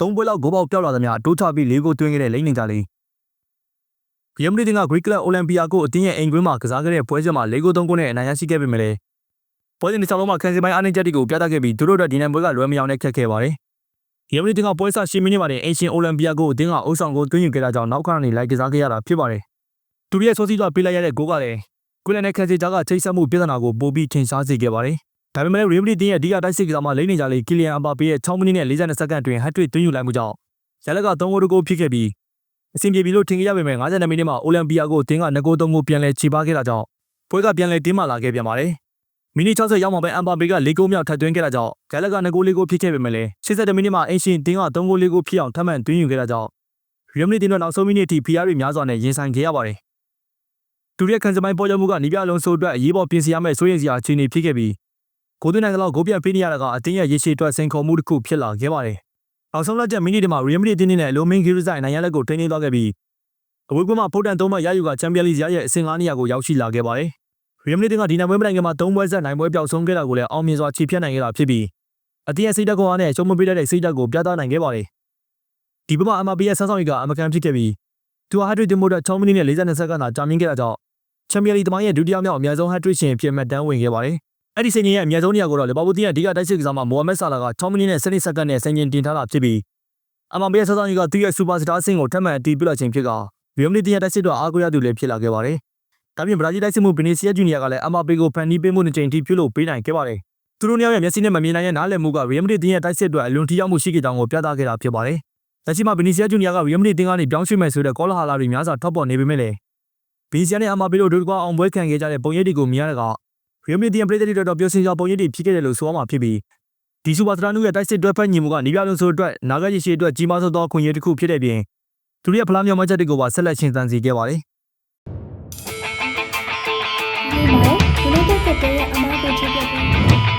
၃ပွဲလောက်ဂိုးပေါက်ပြောက်လာသမျှအတိုးချပြီး၄ဂိုးသွင်းခဲ့တဲ့လိမ့်နေကြလေးရီယယ်မက်ဒရစ်ကဂရိကလပ်အိုလံပီယာကိုအတင်းရဲ့အိမ်ကွင်းမှာကစားခဲ့တဲ့ပွဲစဉ်မှာ၄ဂိုး၃ဂိုးနဲ့အနိုင်ရရှိခဲ့ပေမဲ့လည်းပွဲစဉ်တစ်ချောင်းလုံးမှာခန်းစီပိုင်းအားနည်းချက်တွေကိုပြသခဲ့ပြီးသူတို့အတွက်ဒီနိုင်ပွဲကလွယ်မယောင်နဲ့ခက်ခဲပါတယ်ရီယယ်မက်ဒရစ်ကပွဲစ10မိနစ်မှာတင်အင်ရှင်အိုလံပီယာကိုအတင်းကအုပ်ဆောင်ကိုသွင်းယူခဲ့တာကြောင့်နောက်ခဏနေလိုက်ကစားခဲ့ရတာဖြစ်ပါတယ်သူတို့ရဲ့ဆိုးစီးစွာပေးလိုက်ရတဲ့ဂိုးကလည်းကွေလန်နဲ့ခန်းစီကြားကချိတ်ဆက်မှုပြဿနာကိုပိုပြီးထင်ရှားစေခဲ့ပါတယ် ဒါပေမဲ့ရီယယ်မက်ဒရစ်တင်းရဲ့အဓိကတိုက်စစ်ကစားမှာလိမ့်နေကြလေကီလီယန်အပါပေးရဲ့6မိနစ်နဲ့42စက္ကန့်တွင်ဟတ်ထရစ်သွင်းယူလိုက်မှုကြောင့်ရလက်က3ဂိုးတကိုးဖြစ်ခဲ့ပြီးအဆင်ပြေပြီလို့ထင်ခဲ့ရပေမဲ့52မိနစ်မှာအိုလံပီယာကိုတင်းက2ဂိုး3ဂိုးပြန်လဲခြေပါခဲ့တာကြောင့်ပွဲကပြန်လဲတင်းမာလာခဲ့ပြန်ပါတယ်မိနစ်60ရောက်မှပဲအမ်ပါပေက၄ဂိုးမြောက်ထပ်သွင်းခဲ့တာကြောင့်ရလက်က2ဂိုး4ဂိုးဖြစ်ခဲ့ပေမဲ့လည်း82မိနစ်မှာအင်ရှင်တင်းက3ဂိုး4ဂိုးဖြစ်အောင်ထပ်မံသွင်းယူခဲ့တာကြောင့်ရီယယ်မက်ဒရစ်တင်းတို့နောက်ဆုံးမိနစ်အထိဖီယာရီများစွာနဲ့ရင်ဆိုင်ခဲ့ရပါတယ်သူတို့ရဲ့ခံစမိုင်းပေါ်ရမှုကနီးပြလုံးဆိုးအတွက်အရေးပေါ်ပြင်ဆင်ရမယ့်စိုးရိမ်စရာအခြေအနေဖြစ်ခဲ့ပြီး ကိုသွင်းနိုင်တဲ့လောက်ဂိုးပြန်ပေးနေရတာကအတင်းရဲ့ရေရှည်အတွက်စိန်ခေါ်မှုတစ်ခုဖြစ်လာခဲ့ပါတယ်။နောက်ဆုံးလက်ချက်မိနစ်တွေမှာရီယယ်မက်ဒရစ်တင်းနဲ့အလိုမင်းဂီရဇိုင်နိုင်ရလက်ကိုထိန်းသိမ်းသွားခဲ့ပြီးအဝေးကွင်းမှာဖိုတန်သုံးမှတ်ရယူကချန်ပီယံလိဇ်ရဲ့အဆင့်၅နေရာကိုရောက်ရှိလာခဲ့ပါတယ်။ရီယယ်မက်ဒရစ်တင်းကဒီနိုင်ပွဲမတိုင်ခင်မှာ၃ပွဲဆက်နိုင်ပွဲပျောက်ဆုံးခဲ့တာကိုလည်းအောင်မြင်စွာခြေဖြတ်နိုင်ခဲ့တာဖြစ်ပြီးအတင်းရဲ့စိတ်ဓာတ်ကွန်အားနဲ့ရှုံးမပေးတတ်တဲ့စိတ်ဓာတ်ကိုပြသနိုင်ခဲ့ပါတယ်။ဒီဘက်မှာအမပီရဲ့ဆန်းဆောင်ရီကအမကန်ဖြစ်ခဲ့ပြီးသူဟာဟတ်ထရစ်တင်မို့တဲ့6မိနစ်နဲ့42စက္ကန့်သာကြာမြင့်ခဲ့တာကြောင့်ချန်ပီယံလိသမိုင်းရဲ့ဒုတိယမြောက်အများဆုံးဟတ်ထရစ်ရှင်အဖြစ်မှတ်တမ်းဝင်ခဲ့ပါတယ်။ အဲ့ဒီစင်ကြီးရဲ့အများဆုံးနေရာကိုတော့လီဗာပူးတင်းရဲ့အဓိကတိုက်စစ်ကစားမှာမိုဟာမက်ဆာလာက6မိနစ်နဲ့12စက္ကန့်နဲ့စင်ကျင်တင်ထားတာဖြစ်ပြီးအမပီရဲ့ဆန်းဆောင်ရီကသူ့ရဲ့စူပါစတားဆင့်ကိုထပ်မံအတီးပြလိုက်ခြင်းဖြစ်ကရီယယ်မက်ဒရစ်တင်းရဲ့တိုက်စစ်တော့အားကိုးရသူလည်းဖြစ်လာခဲ့ပါတယ်။ဒါပြင်ဘရာဇီးတိုက်စစ်မှုဗီနီစီယာဂျူနီယာကလည်းအမပီကိုဖန်တီးပေးမှုနှစ်ကြိမ်ထိပြုလုပ်ပေးနိုင်ခဲ့ပါတယ်။သူတို့နှစ်ယောက်ရဲ့မျက်စိနဲ့မမြင်နိုင်တဲ့နားလည်မှုကရီယယ်မက်ဒရစ်တင်းရဲ့တိုက်စစ်အတွက်အလွန်ထိရောက်မှုရှိခဲ့ကြောင်းကိုပြသခဲ့တာဖြစ်ပါတယ်။လက်ရှိမှာဗီနီစီယာဂျူနီယာကရီယယ်မက်ဒရစ်တင်းကနေပြောင်းရွှေ့မယ်ဆိုတဲ့ကောလာဟာလာတွေများစွာထောက်ပေါ်နေပေမဲ့လည်းဗီနီစီယာနဲ့အမပီတို့ဒုတိယအောင်ပွဲခံခဲ့ကြတဲ့ပုံရိပ်တွေကိုမြင်ရတဲ့က ရီယယ်မက်ဒရစ်တင်းပြည်သက်တွေတော်တော်ပျော်စင်စွာပုံရိပ်တွေဖြစ်ခဲ့တယ်လို့ဆိုရမှာဖြစ်ပြီးဒီစူပါစတာနုရဲ့တိုက်စစ်တွဲဖက်ညီမှုကနီးပြလုံးဆိုအတွက်နာဂတ်ရရှိအတွက်ကြီးမားဆုံးသောခွင့်ရတစ်ခုဖြစ်တဲ့ပြင်သူတို့ရဲ့ဖလားမြောက်မချက်တွေကိုပါဆက်လက်ရှင်သန်စေခဲ့ပါတယ်ဒီမှာ United ကတဲ့ရဲ့အမားကိုချ